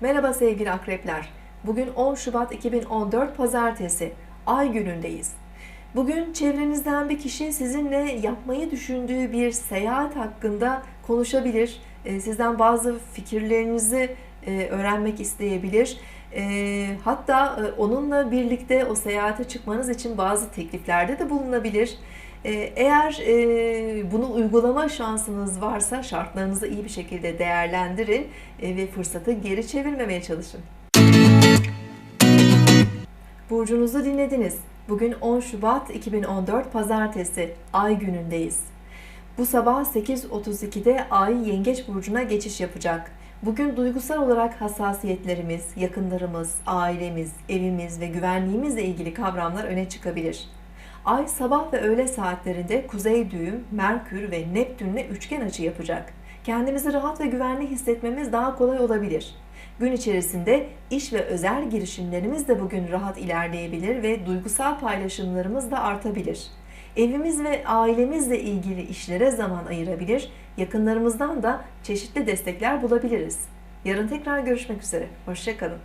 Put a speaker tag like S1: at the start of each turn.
S1: Merhaba sevgili akrepler. Bugün 10 Şubat 2014 Pazartesi. Ay günündeyiz. Bugün çevrenizden bir kişi sizinle yapmayı düşündüğü bir seyahat hakkında konuşabilir. Ee, Sizden bazı fikirlerinizi e, öğrenmek isteyebilir. Ee, Hatta e, onunla birlikte o seyahate çıkmanız için bazı tekliflerde de bulunabilir. Eğer e, bunu uygulama şansınız varsa şartlarınızı iyi bir şekilde değerlendirin e, ve fırsatı geri çevirmemeye çalışın. Burcunuzu dinlediniz. Bugün 10 Şubat 2014 Pazartesi, Ay günündeyiz. Bu sabah 8.32'de Ay Yengeç Burcu'na geçiş yapacak. Bugün duygusal olarak hassasiyetlerimiz, yakınlarımız, ailemiz, evimiz ve güvenliğimizle ilgili kavramlar öne çıkabilir. Ay sabah ve öğle saatlerinde Kuzey Düğüm, Merkür ve Neptün'le üçgen açı yapacak. Kendimizi rahat ve güvenli hissetmemiz daha kolay olabilir. Gün içerisinde iş ve özel girişimlerimiz de bugün rahat ilerleyebilir ve duygusal paylaşımlarımız da artabilir. Evimiz ve ailemizle ilgili işlere zaman ayırabilir, yakınlarımızdan da çeşitli destekler bulabiliriz. Yarın tekrar görüşmek üzere. Hoşçakalın.